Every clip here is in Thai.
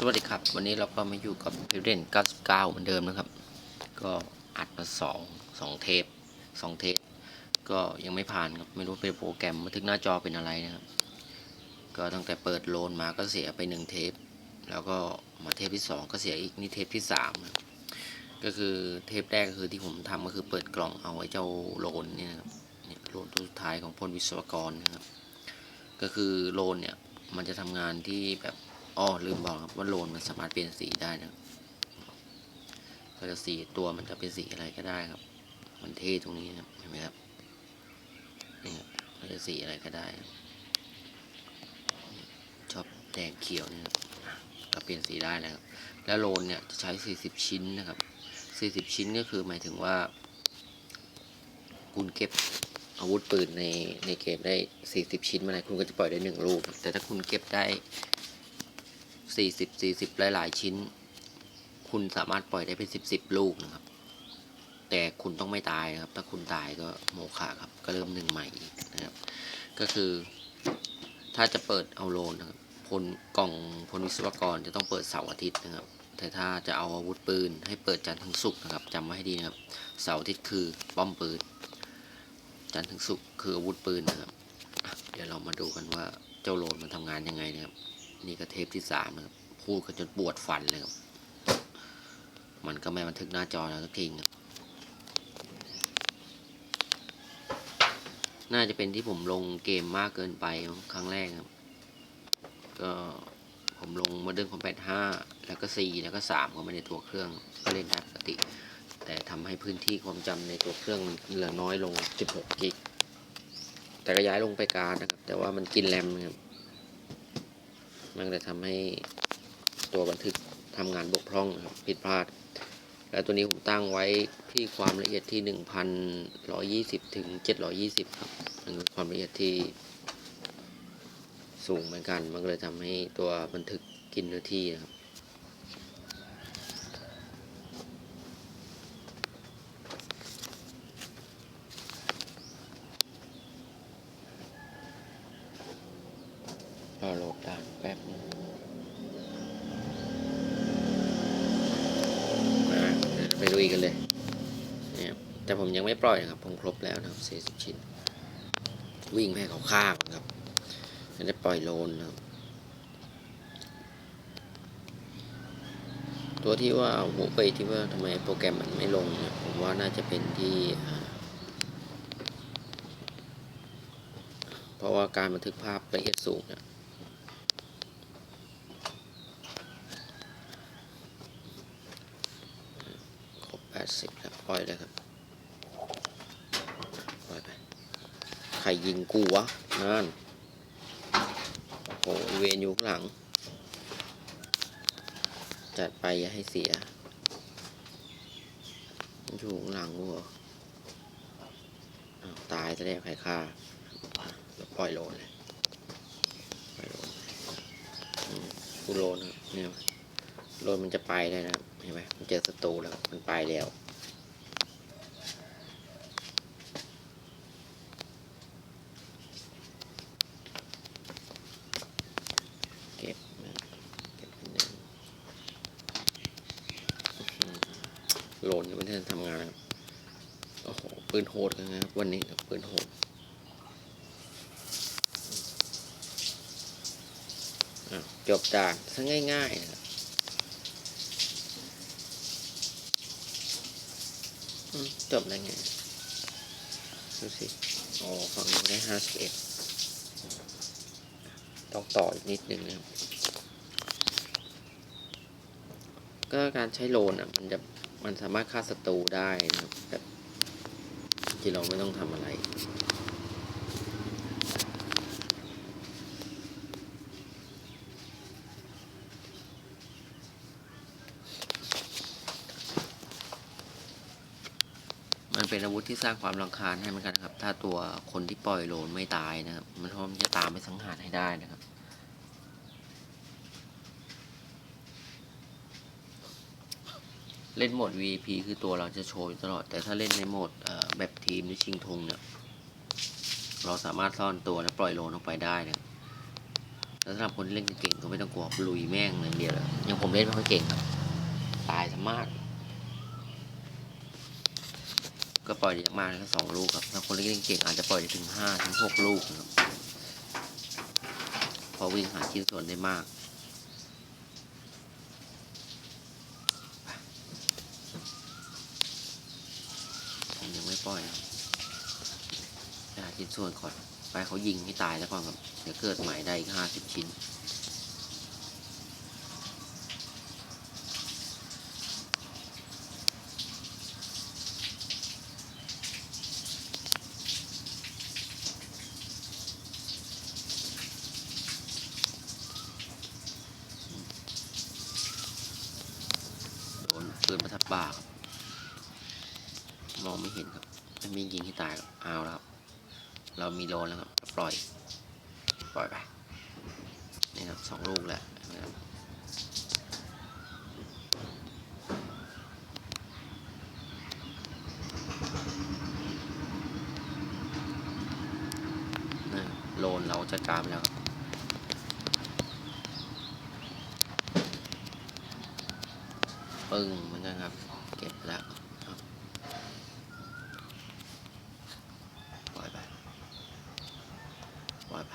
สวัสดีครับ วันนี้เราก็มาอยู่กับพิเดน99 เหมือนเดิมนะครับ ก็อัดมาสองสองเทปสองเทปก็ยังไม่ผ่านครับ ไม่รู้เป็นโปรแกรมบันทึกหน้าจอเป็นอะไรนะครับ ก็ตั้งแต่เปิดโลนมาก็เสียไปหนึ่งเทป แล้วก็มาเทปที่สองก็เสียอีกนี่เทปที่สามก็คือเทปแรกก็คือที่ผมทำก็คือเปิดกล่องเอาไว้เจ้าโลนเนี่ยนะครับเนี่ยโลนตัวสุดท้ายของพลวิศวกรนะครับ ก็คือโลนเนี่ยมันจะทำงานที่แบบ อ้อลืมบอกครับว่าโลนมันสามารถเปลี่ยนสีได้นะครับก็จะสีตัวมันจะเป็นสีอะไรก็ได้ครับ มันเท่ตรงนี้นะเห็นไหมครับนี่ครับมันจะสีอะไรก็ได้ชอบแดงเขียวเนี่ยครับก็เปลี่ยนสีได้นะครับ แล้วโลนเนี่ยจะใช้ 40 ชิ้นนะครับ 40 ชิ้นก็คือหมายถึงว่า คุณเก็บอาวุธปืนในในเกมได้ 40 ชิ้นมื่อไหร่คุณก็จะปล่อยได้หนึ่งลูก แต่ถ้าคุณเก็บได้ 40 40 หลายๆ ชิ้น คุณสามารถปล่อยได้เป็น10 10 ลูกนะครับ แต่คุณต้องไม่ตายนะครับ ถ้าคุณตายก็โมฆะครับ ก็เริ่มหนึ่งใหม่อีกนะครับ ก็คือ ถ้าจะเปิดเอาโลนนะครับพลกล่องพลวิศวกรจะต้องเปิดเสาร์อาทิตย์นะครับ แต่ถ้าจะเอาอาวุธปืนให้เปิดจันทร์ถึงศุกร์นะครับจำไว้ให้ดีนะครับ เสาร์อาทิตย์คือป้อมปืน จันทร์ถึงศุกร์คืออาวุธปืนนะครับ เดี๋ยวเรามาดูกันว่าเจ้าโลนมันทำงานยังไงนะครับ นี่ก็เทปที่สามนะครับ พูดกันจนปวดฟันเลยครับ มันก็ไม่บันทึกหน้าจอแล้วสักทีครับน่าจะเป็นที่ผมลงเกมมากเกินไปครั้งแรกครับ ก็ผมลง Modern Combat 5แล้วก็4แล้วก็3ก็ไม่ในตัวเครื่องก็เล่นได้ปกติ แต่ทำให้พื้นที่ความจำในตัวเครื่องเหลือน้อยลง 16 กิก แต่ก็ย้ายลงไปการดนะครับ แต่ว่ามันกินแรมครับ มันก็เลยทำให้ตัวบันทึกทำงานบกพร่องนะครับผิดพลาด แล้วตัวนี้ผมตั้งไว้ที่ความละเอียดที่ 1120 ถึง 720 ครับมันคือความละเอียดที่สูงเหมือนกัน มันก็เลยทำให้ตัวบันทึกกินเนื้อที่นะครับ รอโหลดดานแป๊บนึงมาไปลุยกันเลยเนี่ยแต่ผมยังไม่ปล่อยนะครับผมครบแล้วนะครับ40ชิ้น วิ่งไปให้เขาข้างนะครับจะได้ปล่อยโลนนะครับ ตัวที่ว่าหัวไปที่ว่าทำไมโปรแกรมมันไม่ลงเนี่ยผมว่าน่าจะเป็นที่เพราะว่าการบันทึกภาพละเอียดสูงเนี่ย ดสิบแล้วปล่อยเลยครับปล่อยไปใครยิงกูวะนั่นโอ้โหอีเวนอยู่ข้างหลัง จัดไปอย่าให้เสีย อยู่ข้างหลังกูเหรออ้าวตายจะได้ใครฆ่าแล้วปล่อยโลนเลยปล่อยโลนกูโลนเนี่ยโลนมันจะไปได้นะครับ เห็นไหมมันเจอศัตรูแล้วมันไปแล้วเก็บนะเก็บเป็นหนึ่งอื้อหือโลนยังไม่ได้ทำงานครับโอ้โห ปืนโหดกันนะครับ วันนี้ปืนโหดจบด่านซะง่ายๆนะครับ อืม จบแล้วไงดูสิอ๋อฝั่งนู้นได้ห้าสิบเอ็ดต้องต่ออีกนิดนึงนะครับก็การใช้โลนอะ มันจะมันสามารถฆ่าศัตรูได้นะครับแบบที่เราไม่ต้องทำอะไร เป็นอาวุธที่สร้างความรังคาญให้เหมือนกันครับ ถ้าตัวคนที่ปล่อยโลนไม่ตายนะครับ มันพราะมันจะตามไปสังหารให้ได้นะครับ เล่นโหมด VP คือตัวเราจะโชว์ตลอด แต่ถ้าเล่นในโหมดแบบทีมหรือชิงธงเนี่ยเราสามารถซ่อนตัวและปล่อยโลนออกไปได้นะครับแล้วสำหรับคนเล่นเก่งก็ไม่ต้องกลัวลุยแม่งเลยเดียวเลยอยังผมเล่นไม่ค่อยเก่งครับ ตายซะมาก ก็ปล่อยได้มากแค่สองลูกครับถ้าคนเล่นเก่งอาจจะปล่อยได้ถึงห้าถึงหกลูกนะครับพอวิ่งหาชิ้นส่วนได้มากผมยังไม่ปล่อยครับหาชิ้นส่วนก่อน ไปเขายิงให้ตายแล้วก่อนครับเดี๋ยวเกิดใหม่ได้อีกห้าสิบชิ้น โดนปืนประทั บบ่าครับ มองไม่เห็นครับไม่มียิงที่ตายครับเอาแล้วครับ เรามีโลนแล้วครับปล่อย ปล่อยไป นี่ครับสองลูกแล้วเห็นไหมครับโลนเราจัดการไปแล้วครับ ปึ้งเหมือนกันครับ เก็บแล้วปล่อยไปปล่อยไป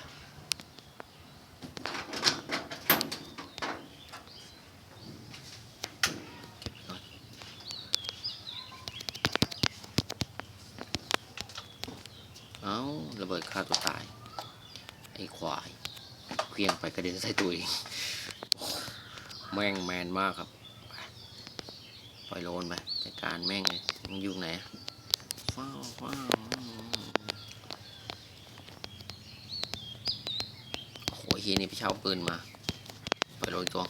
เอาระเบิดฆ่าตัวตาย ไอ้ควาย เคลียงไปกระเด็นใส่ตัวเอง แม่งแมนมากครับ ปล่อยโลนไปจัดการแม่งเลยมันอยู่ไหนฟ้าวฟ้าวโอ้โหเฮียนี่ไปเช่าปืนมา ปล่อยโลนตัว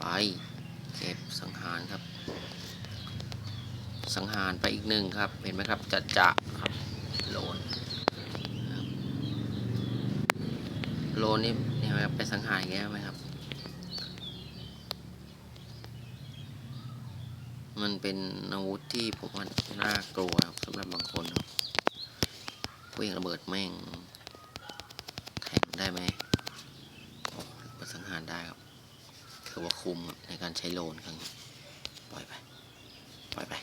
ไปเก็บสังหารครับ สังหารไปอีกหนึ่งครับ เห็นไหมครับจะจะครับโลนครับโลนนี่เนี่ยครับไปสังหารอย่างเงี้ยไหมครับ มันเป็นอาวุธที่ผมว่าน่ากลัวครับสำหรับบางคนครับเวิ่งระเบิดแม่งแทงได้ไหมโอ้ระเบิดสังหารได้ครับถือว่าคุ้มในการใช้โลนครั้งนี้ปล่อยไป ปล่อยไป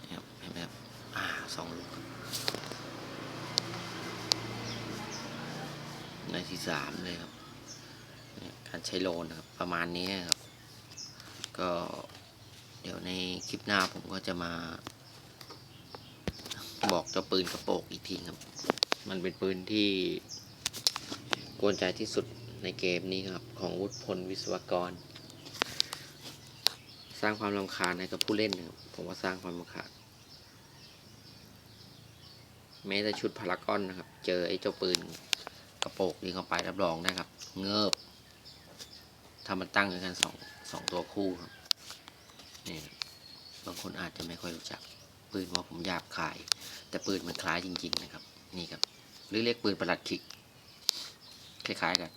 นะครับเห็นไหมครับอ่าสองลูกในที่สามเลยครับ การใช้โลนครับ ประมาณนี้ครับ ก็ เดี๋ยวในคลิปหน้าผมก็จะมา บอกเจ้าปืนกระโปงอีกทีครับ มันเป็นปืนที่กวนใจที่สุดในเกมนี้ครับ ของวุฒิพลวิศวกร สร้างความรำคาญให้กับผู้เล่นครับผมว่าสร้างความรำคาญแม้แต่ชุดพารากอนนะครับ เจอไอ้เจ้าปืนกระโปงนี้เข้าไปรับรองได้ครับ เงิบถ้ามันตั้งกันสองสองตัวคู่ครับ นี่บบางคนอาจจะไม่ค่อยรู้จัก ปืนว่าผมหยาบคาย แต่ปืนมันคล้ายจริง ๆ นะครับ นี่ครับ หรือเรียกปืนประหลัดขิก คล้าย ๆ กัน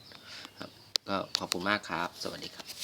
ครับ ก็ขอบคุณมากครับ สวัสดีครับ